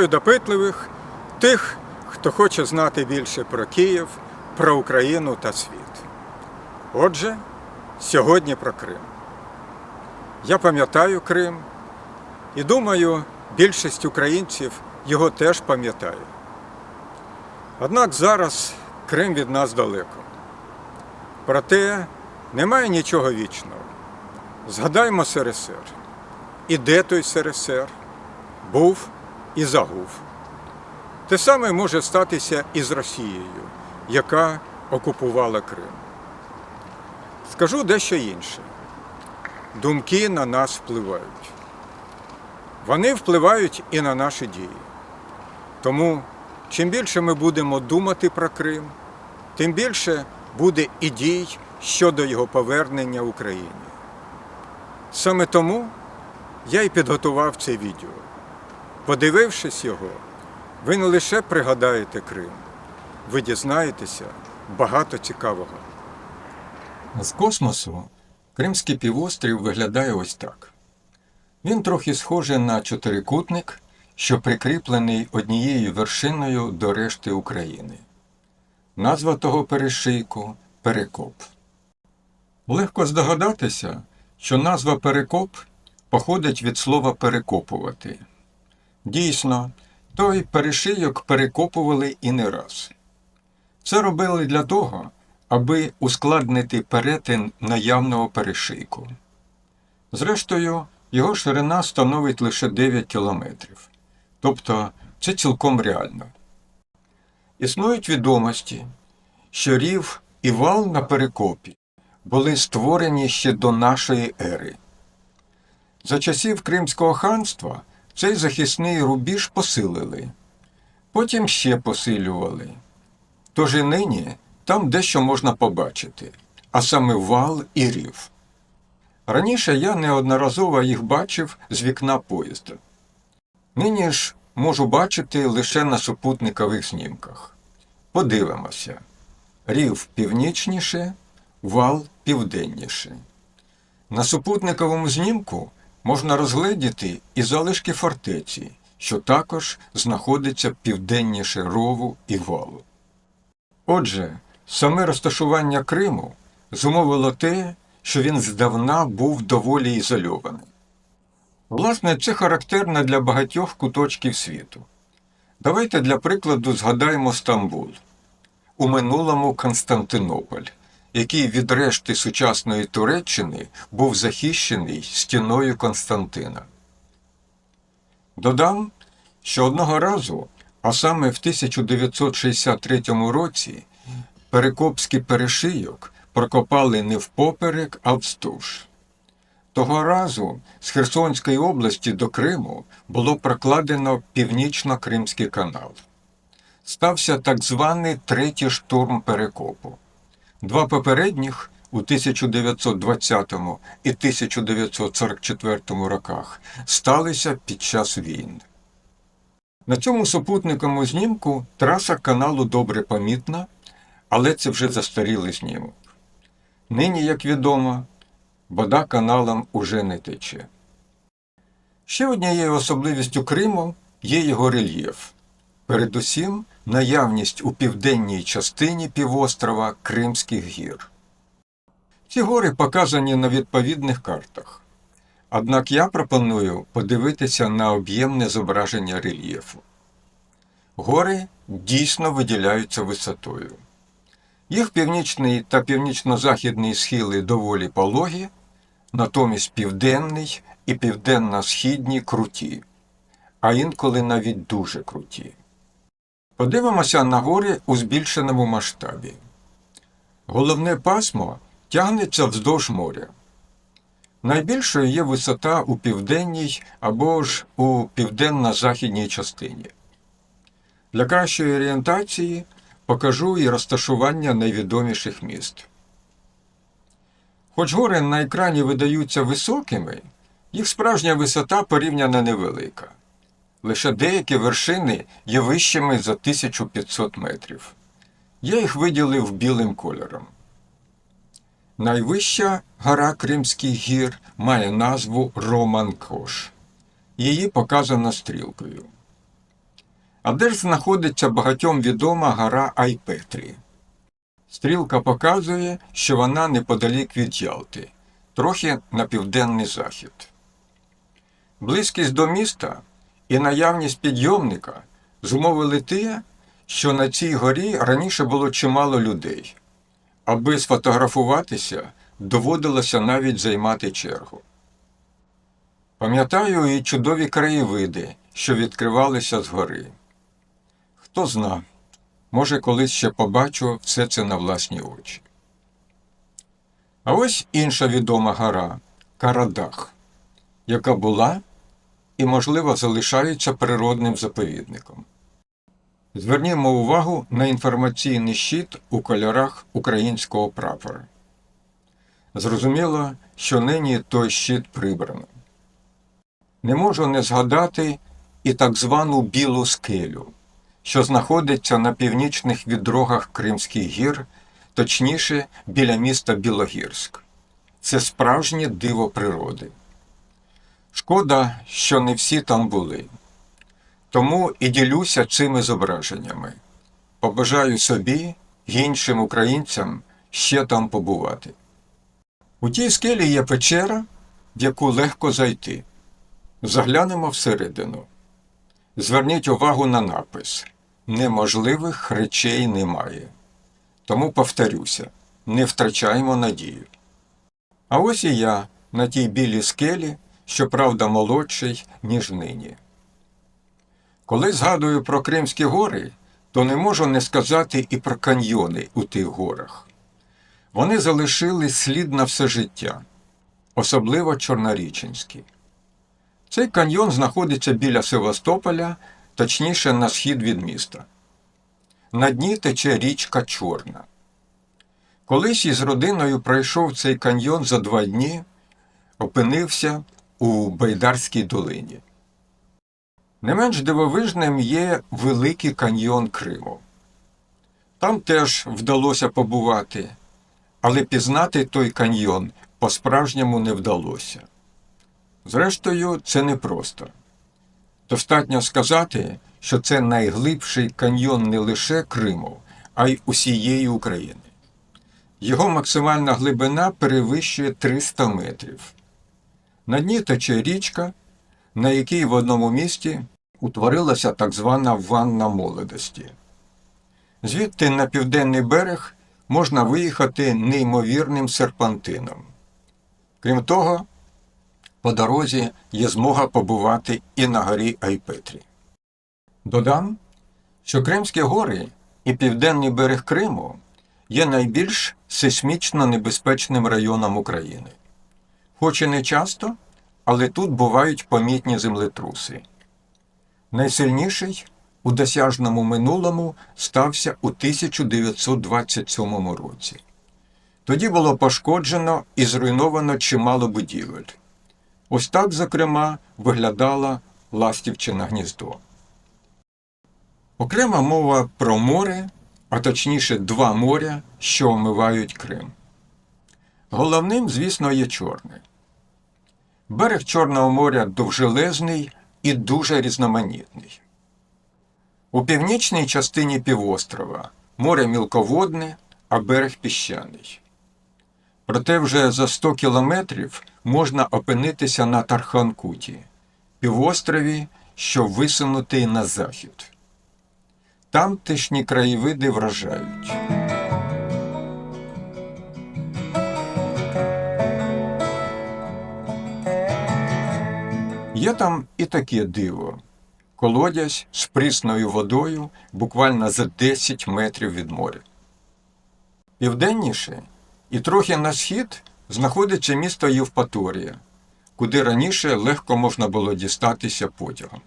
Вітаю допитливих, тих, хто хоче знати більше про Київ, про Україну та світ. Отже, сьогодні про Крим. Я пам'ятаю Крим і думаю, більшість українців його теж пам'ятає. Однак зараз Крим від нас далеко. Проте немає нічого вічного. Згадаймо СРСР. І де той СРСР? Був і загув. Те саме може статися і з Росією, яка окупувала Крим. Скажу дещо інше. Думки на нас впливають. Вони впливають і на наші дії. Тому, чим більше ми будемо думати про Крим, тим більше буде і дій щодо його повернення Україні. Саме тому я й підготував це відео. Подивившись його, ви не лише пригадаєте Крим, ви дізнаєтеся багато цікавого. З космосу Кримський півострів виглядає ось так. Він трохи схожий на чотирикутник, що прикріплений однією вершиною до решти України. Назва того перешийку Перекоп. Легко здогадатися, що назва Перекоп походить від слова перекопувати. Дійсно, той перешийок перекопували і не раз. Це робили для того, аби ускладнити перетин наявного перешийку. Зрештою, його ширина становить лише 9 кілометрів. Тобто це цілком реально. Існують відомості, що рів і вал на перекопі були створені ще до нашої ери. За часів Кримського ханства цей захисний рубіж посилили, потім ще посилювали. Тож і нині там дещо можна побачити, а саме вал і рів. Раніше я неодноразово їх бачив з вікна поїзда. Нині ж можу бачити лише на супутникових знімках. Подивимося. Рів північніше, вал південніше. На супутниковому знімку можна розгледіти і залишки фортеці, що також знаходиться південніше рову і валу. Отже, саме розташування Криму зумовило те, що він здавна був доволі ізольований. Власне, це характерно для багатьох куточків світу. Давайте для прикладу згадаємо Стамбул, у минулому Константинополь, який від решти сучасної Туреччини був захищений стіною Константина. Додам, що одного разу, а саме в 1963 році, Перекопський перешийок прокопали не впоперек, а вздовж. Того разу з Херсонської області до Криму було прокладено Північно-Кримський канал. Стався так званий третій штурм перекопу. Два попередніх у 1920 і 1944 роках сталися під час війни. На цьому супутниковому знімку траса каналу добре помітна, але це вже застарілий знімок. Нині, як відомо, вода каналом уже не тече. Ще однією особливістю Криму є його рельєф. Передусім, наявність у південній частині півострова Кримських гір. Ці гори показані на відповідних картах. Однак я пропоную подивитися на об'ємне зображення рельєфу. Гори дійсно виділяються висотою. Їх північний та північно-західний схили доволі пологі, натомість південний і південно-східні круті, а інколи навіть дуже круті. Подивимося на гори у збільшеному масштабі. Головне пасмо тягнеться вздовж моря. Найбільшою є висота у південній або ж у південно-західній частині. Для кращої орієнтації покажу і розташування найвідоміших міст. Хоч гори на екрані видаються високими, їх справжня висота порівняно невелика. Лише деякі вершини є вищими за 1500 метрів. Я їх виділив білим кольором. Найвища гора Кримських гір має назву Роман Кош. Її показано стрілкою. А де ж знаходиться багатьом відома гора Айпетрі? Стрілка показує, що вона неподалік від Ялти, трохи на південний захід. Близькість до міста і наявність підйомника зумовили те, що на цій горі раніше було чимало людей. Аби сфотографуватися, доводилося навіть займати чергу. Пам'ятаю і чудові краєвиди, що відкривалися згори. Хто зна, може, колись ще побачу все це на власні очі. А ось інша відома гора Карадах, яка була і, можливо, залишається природним заповідником. Звернімо увагу на інформаційний щит у кольорах українського прапора. Зрозуміло, що нині той щит прибрано. Не можу не згадати і так звану Білу скелю, що знаходиться на північних відрогах Кримських гір, точніше біля міста Білогірськ. Це справжнє диво природи. Шкода, що не всі там були. Тому і ділюся цими зображеннями. Побажаю собі й іншим українцям ще там побувати. У тій скелі є печера, в яку легко зайти. Заглянемо всередину. Зверніть увагу на напис: Неможливих речей немає. Тому повторюся, не втрачаємо надію. А ось і я на тій білій скелі, щоправда, молодший, ніж нині. Коли згадую про Кримські гори, то не можу не сказати і про каньйони у тих горах. Вони залишили слід на все життя, особливо Чорноріченський. Цей каньйон знаходиться біля Севастополя, точніше на схід від міста. На дні тече річка Чорна. Колись із родиною пройшов цей каньйон за два дні, опинився у Байдарській долині. Не менш дивовижним є Великий каньйон Криму. Там теж вдалося побувати, але пізнати той каньйон по-справжньому не вдалося. Зрештою, це непросто. Достатньо сказати, що це найглибший каньйон не лише Криму, а й усієї України. Його максимальна глибина перевищує 300 метрів. На дні тече річка, на якій в одному місті утворилася так звана ванна молодості. Звідти на південний берег можна виїхати неймовірним серпантином. Крім того, по дорозі є змога побувати і на горі Айпетрі. Додам, що Кримські гори і південний берег Криму є найбільш сейсмічно небезпечним районом України. Хоч і не часто, але тут бувають помітні землетруси. Найсильніший у досяжному минулому стався у 1927 році. Тоді було пошкоджено і зруйновано чимало будівель. Ось так, зокрема, виглядало Ластівчине гніздо. Окрема мова про море, а точніше два моря, що омивають Крим. Головним, звісно, є Чорне. Берег Чорного моря довжелезний і дуже різноманітний. У північній частині півострова море мілководне, а берег піщаний. Проте вже за 100 кілометрів можна опинитися на Тарханкуті, півострові, що висунутий на захід. Тамтешні краєвиди вражають. Є там і таке диво колодязь з прісною водою буквально за 10 метрів від моря. Південніше і трохи на схід знаходиться місто Євпаторія, куди раніше легко можна було дістатися потягом.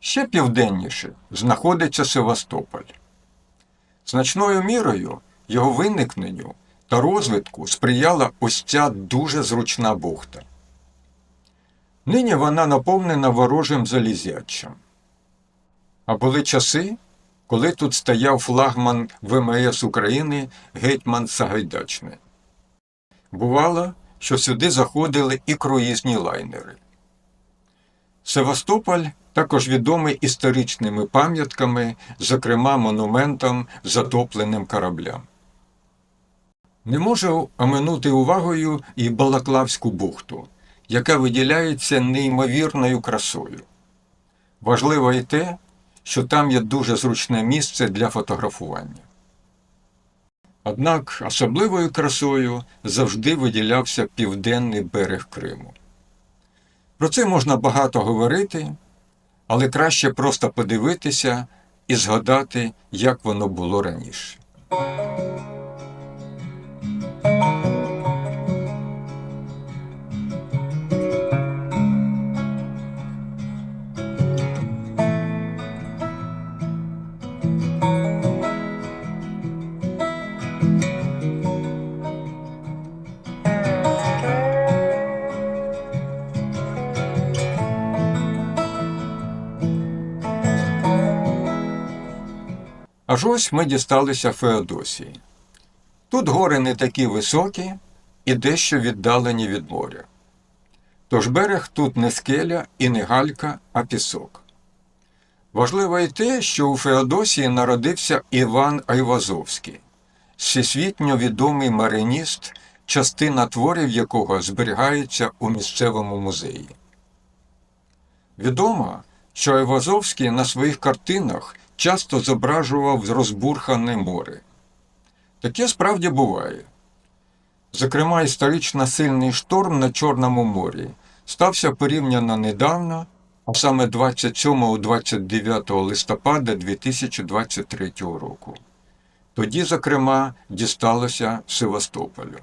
Ще південніше знаходиться Севастополь. Значною мірою його виникненню та розвитку сприяла ось ця дуже зручна бухта. Нині вона наповнена ворожим залізячам. А були часи, коли тут стояв флагман ВМС України гетьман Сагайдачний. Бувало, що сюди заходили і круїзні лайнери. Севастополь також відомий історичними пам'ятками, зокрема монументом затопленим кораблям. Не можу оминути увагою і Балаклавську бухту, яка виділяється неймовірною красою. Важливо і те, що там є дуже зручне місце для фотографування. Однак особливою красою завжди виділявся південний берег Криму. Про це можна багато говорити, але краще просто подивитися і згадати, як воно було раніше. Аж ось ми дісталися Феодосії. Тут гори не такі високі і дещо віддалені від моря. Тож берег тут не скеля і не галька, а пісок. Важливо і те, що у Феодосії народився Іван Айвазовський, всесвітньо відомий мариніст, частина творів якого зберігається у місцевому музеї. Відомо, що Айвазовський на своїх картинах часто зображував розбурхане море. Таке справді буває. Зокрема, історично сильний шторм на Чорному морі стався порівняно недавно, а саме 27-29 листопада 2023 року. Тоді, зокрема, дісталося Севастополю.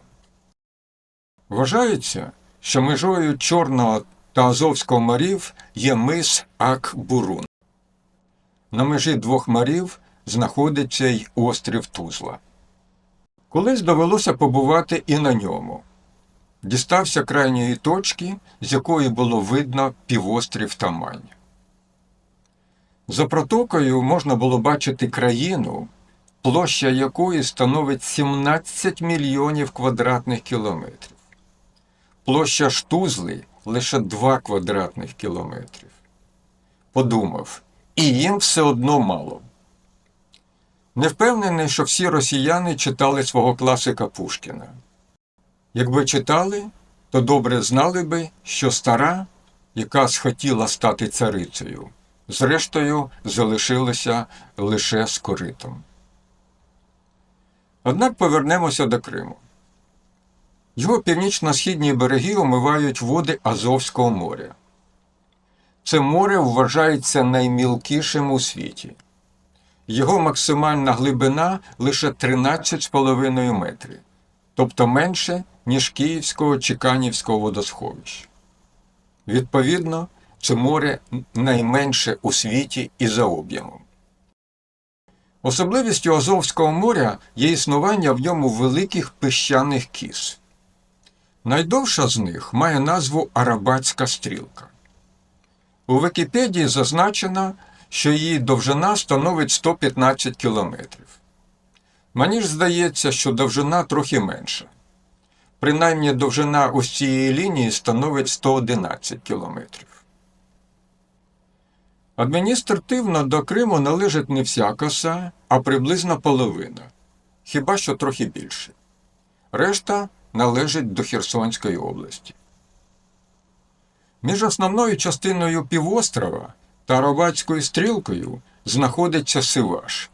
Вважається, що межою Чорного та Азовського морів є мис Ак-Бурун. На межі двох морів знаходиться й острів Тузла. Колись довелося побувати і на ньому. Дістався крайньої точки, з якої було видно півострів Тамань. За протокою можна було бачити країну, площа якої становить 17 мільйонів квадратних кілометрів. Площа ж Тузли лише 2 квадратних кілометрів. Подумав, і їм все одно мало. Не впевнений, що всі росіяни читали свого класика Пушкіна. Якби читали, то добре знали би, що стара, яка схотіла стати царицею, зрештою залишилася лише з коритом. Однак повернемося до Криму. Його північно-східні береги омивають води Азовського моря. Це море вважається наймілкішим у світі. Його максимальна глибина лише 13,5 метрів, тобто менше, ніж Київського чи Канівського водосховища. Відповідно, це море найменше у світі і за об'ємом. Особливістю Азовського моря є існування в ньому великих піщаних кіз. Найдовша з них має назву Арабатська стрілка. У Вікіпедії зазначено, що її довжина становить 115 кілометрів. Мені ж здається, що довжина трохи менша. Принаймні довжина ось цієї лінії становить 111 кілометрів. Адміністративно до Криму належить не вся коса, а приблизно половина, хіба що трохи більше. Решта належить до Херсонської області. Між основною частиною півострова та Ровацькою стрілкою знаходиться Сиваш,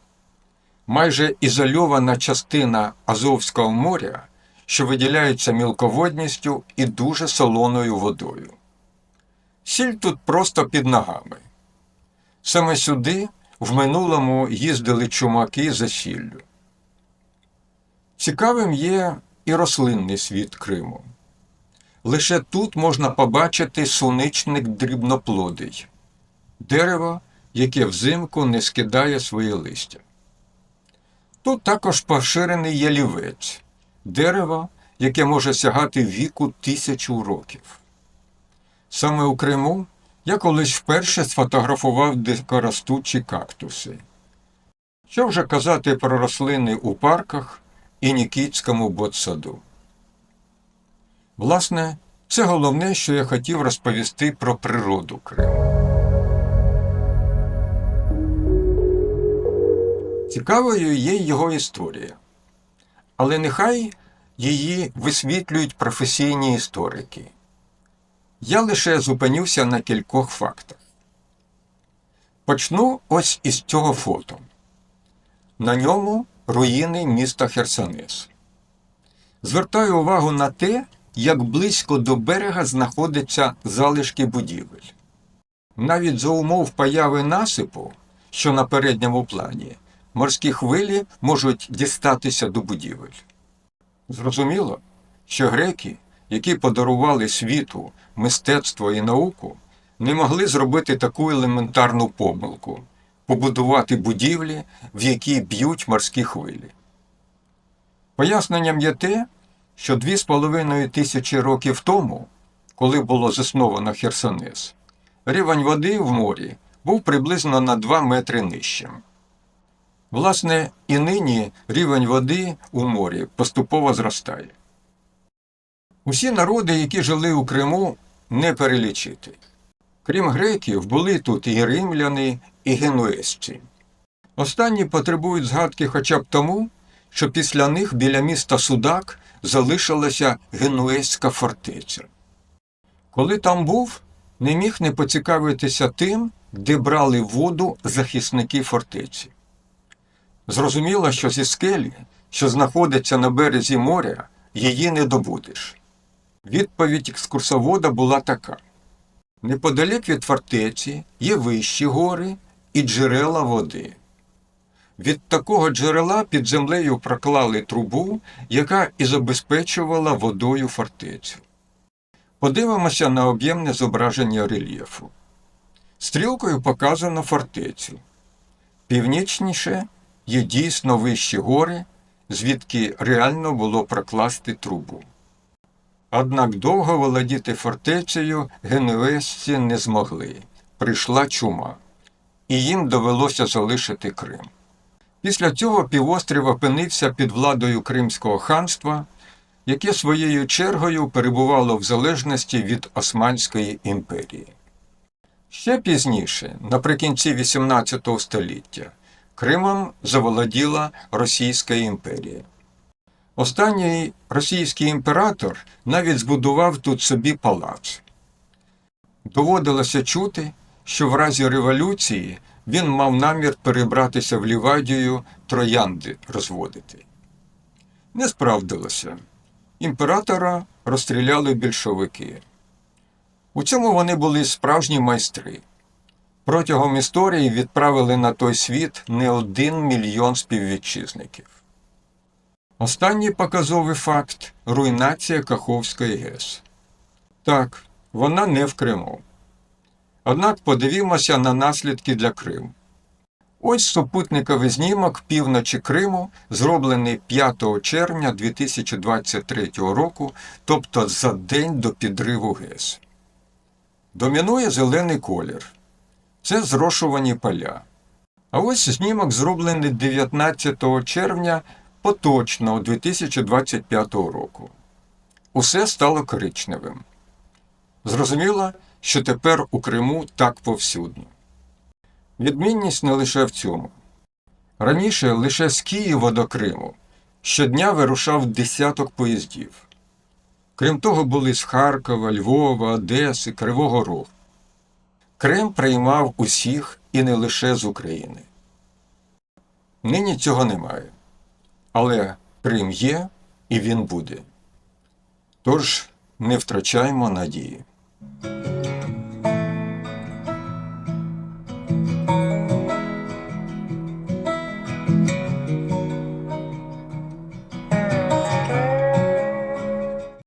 майже ізольована частина Азовського моря, що виділяється мілководністю і дуже солоною водою. Сіль тут просто під ногами. Саме сюди в минулому їздили чумаки за сіллю. Цікавим є і рослинний світ Криму. Лише тут можна побачити суничник дрібноплодий дерево, яке взимку не скидає своє листя. Тут також поширений ялівець дерево, яке може сягати віку тисячу років. Саме у Криму я колись вперше сфотографував дикоростучі кактуси. Що вже казати про рослини у парках і Нікітському ботсаду. Власне, це головне, що я хотів розповісти про природу Криму. Цікавою є його історія. Але нехай її висвітлюють професійні історики. Я лише зупинюся на кількох фактах. Почну ось із цього фото. На ньому руїни міста Херсонес. Звертаю увагу на те, як близько до берега знаходяться залишки будівель. Навіть за умов появи насипу, що на передньому плані, морські хвилі можуть дістатися до будівель. Зрозуміло, що греки, які подарували світу мистецтво і науку, не могли зробити таку елементарну помилку побудувати будівлі, в які б'ють морські хвилі. Поясненням є те, що дві з половиною тисячі років тому, коли було засновано Херсонес, рівень води в морі був приблизно на 2 метри нижчим. Власне, і нині рівень води у морі поступово зростає. Усі народи, які жили у Криму, не перелічити. Крім греків, були тут і римляни, і генуезці. Останні потребують згадки хоча б тому, що після них біля міста Судак залишилася генуезька фортеця. Коли там був, не міг не поцікавитися тим, де брали воду захисники фортеці. Зрозуміло, що зі скелі, що знаходиться на березі моря, її не добудеш. Відповідь екскурсовода була така: неподалік від фортеці є вищі гори і джерела води. Від такого джерела під землею проклали трубу, яка і забезпечувала водою фортецю. Подивимося на об'ємне зображення рельєфу. Стрілкою показано фортецю. Північніше є дійсно вищі гори, звідки реально було прокласти трубу. Однак довго володіти фортецею генуезці не змогли. Прийшла чума, і їм довелося залишити Крим. Після цього півострів опинився під владою Кримського ханства, яке своєю чергою перебувало в залежності від Османської імперії. Ще пізніше, наприкінці XVIII століття, Кримом заволоділа Російська імперія. Останній російський імператор навіть збудував тут собі палац. Доводилося чути, що в разі революції він мав намір перебратися в Лівадію троянди розводити. Не справдилося. Імператора розстріляли більшовики. У цьому вони були справжні майстри. Протягом історії відправили на той світ не один мільйон співвітчизників. Останній показовий факт руйнація Каховської ГЕС. Так, вона не в Криму. Однак подивімося на наслідки для Криму. Ось супутниковий знімок півночі Криму, зроблений 5 червня 2023 року, тобто за день до підриву ГЕС. Домінує зелений колір. Це зрошувані поля. А ось знімок зроблений 19 червня поточного 2025 року. Усе стало коричневим. Зрозуміло, що тепер у Криму так повсюдно. Відмінність не лише в цьому. Раніше лише з Києва до Криму щодня вирушав десяток поїздів. Крім того, були з Харкова, Львова, Одеси, Кривого Рогу. Крим приймав усіх і не лише з України. Нині цього немає. Але Крим є і він буде. Тож не втрачаймо надії.